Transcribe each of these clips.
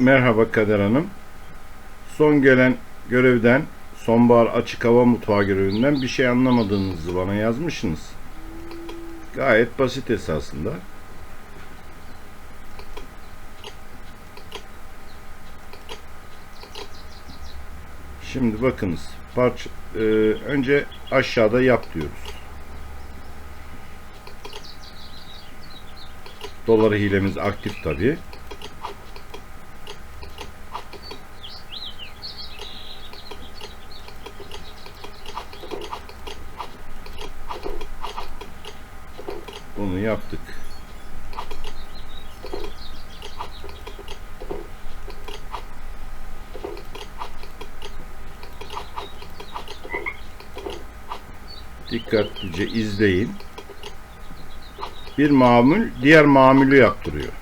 Merhaba Kader Hanım. Son gelen görevden, sonbahar açık hava mutfağı görevinden bir şey anlamadığınızı bana yazmışsınız. Gayet basit esasında. Şimdi bakınız. Parça, e, önce aşağıda yap diyoruz. Dolar hilemiz aktif tabii. Bunu yaptık. Dikkatlice izleyin. Bir mamul diğer mamülü yaptırıyor.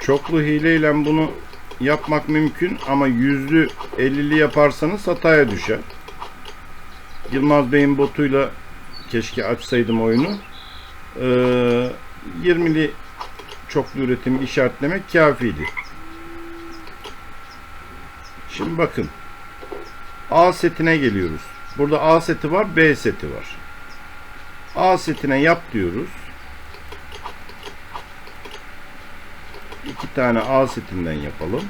Çoklu hileyle bunu yapmak mümkün ama yüzlü 50'li yaparsanız hataya düşer. Yılmaz Bey'in botuyla keşke açsaydım oyunu. Ee, 20'li çoklu üretim işaretlemek kafiydi. Şimdi bakın. A setine geliyoruz. Burada A seti var, B seti var. A setine yap diyoruz. İki tane A setinden yapalım.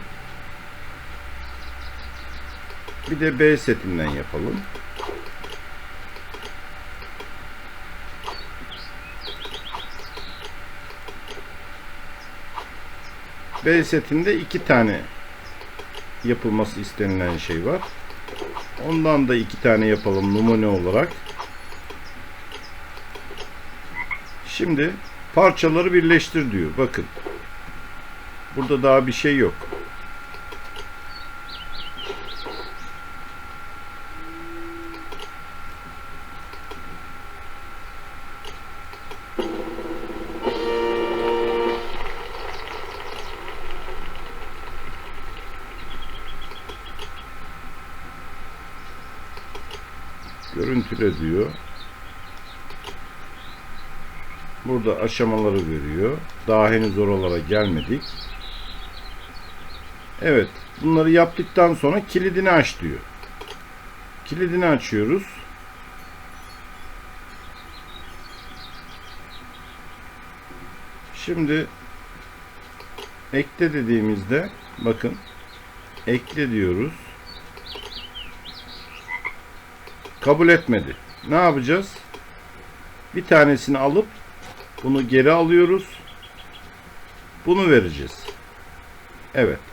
Bir de B setinden yapalım. B setinde iki tane yapılması istenilen şey var. Ondan da iki tane yapalım numune olarak. Şimdi parçaları birleştir diyor. Bakın. Burada daha bir şey yok. Görüntüle diyor. Burada aşamaları veriyor. Daha henüz oralara gelmedik. Evet. Bunları yaptıktan sonra kilidini aç diyor. Kilidini açıyoruz. Şimdi ekle dediğimizde bakın ekle diyoruz. Kabul etmedi. Ne yapacağız? Bir tanesini alıp bunu geri alıyoruz. Bunu vereceğiz. Evet.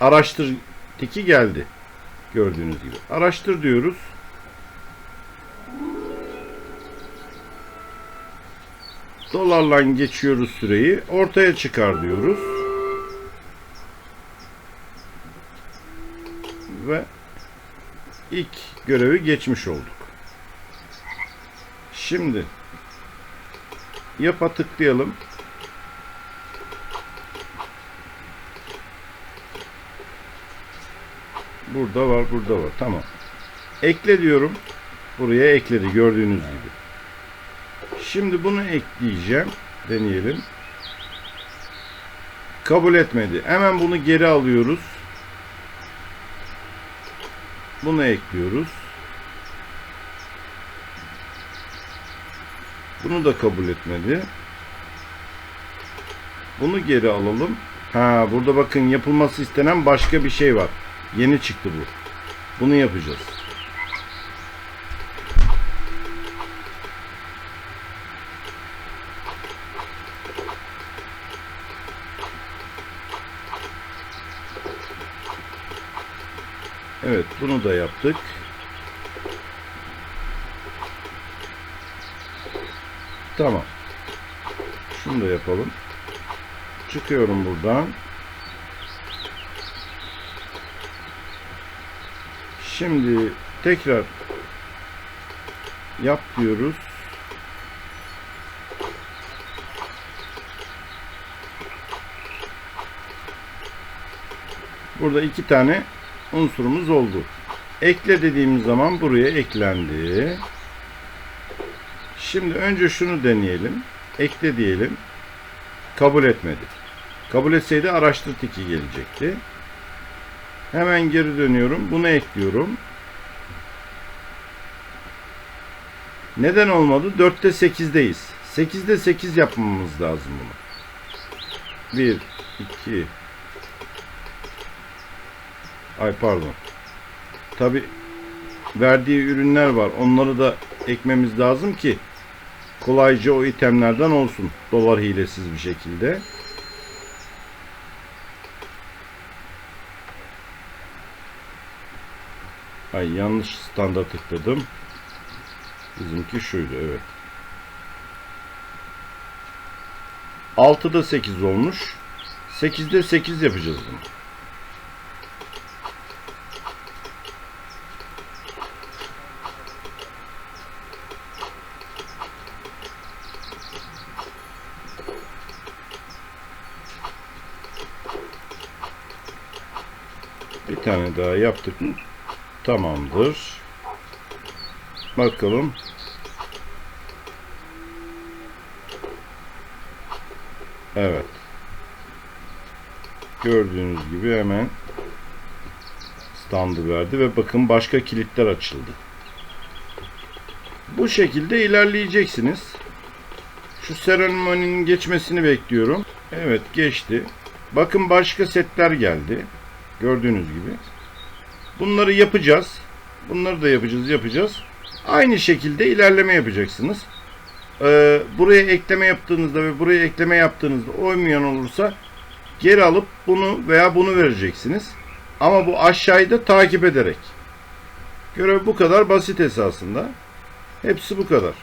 Araştır tiki geldi. Gördüğünüz gibi. Araştır diyoruz. Dolarla geçiyoruz süreyi. Ortaya çıkar diyoruz. Ve ilk görevi geçmiş olduk. Şimdi yapa tıklayalım. Burada var, burada var. Tamam. Ekle diyorum. Buraya ekledi gördüğünüz gibi. Şimdi bunu ekleyeceğim. Deneyelim. Kabul etmedi. Hemen bunu geri alıyoruz. Bunu ekliyoruz. Bunu da kabul etmedi. Bunu geri alalım. Ha burada bakın yapılması istenen başka bir şey var. Yeni çıktı bu. Bunu yapacağız. Evet bunu da yaptık. Tamam. Şunu da yapalım. Çıkıyorum buradan. Şimdi tekrar yap diyoruz. Burada iki tane unsurumuz oldu. Ekle dediğimiz zaman buraya eklendi. Şimdi önce şunu deneyelim. Ekle diyelim. Kabul etmedi. Kabul etseydi araştır tiki gelecekti. Hemen geri dönüyorum. Bunu ekliyorum. Neden olmadı? 4'te 8'deyiz. 8'de 8 yapmamız lazım bunu. 1, 2, Ay pardon. Tabi verdiği ürünler var. Onları da ekmemiz lazım ki kolayca o itemlerden olsun. Dolar hilesiz bir şekilde. Ay yanlış standa tıkladım. Bizimki şuydu evet. 6'da 8 olmuş. 8'de 8 yapacağız bunu. Bir tane daha yaptık mı? Tamamdır. Bakalım. Evet. Gördüğünüz gibi hemen standı verdi ve bakın başka kilitler açıldı. Bu şekilde ilerleyeceksiniz. Şu seremoninin geçmesini bekliyorum. Evet geçti. Bakın başka setler geldi. Gördüğünüz gibi. Bunları yapacağız. Bunları da yapacağız, yapacağız. Aynı şekilde ilerleme yapacaksınız. Ee, buraya ekleme yaptığınızda ve buraya ekleme yaptığınızda uymayan olursa geri alıp bunu veya bunu vereceksiniz. Ama bu aşağıyı da takip ederek. Görev bu kadar basit esasında. Hepsi bu kadar.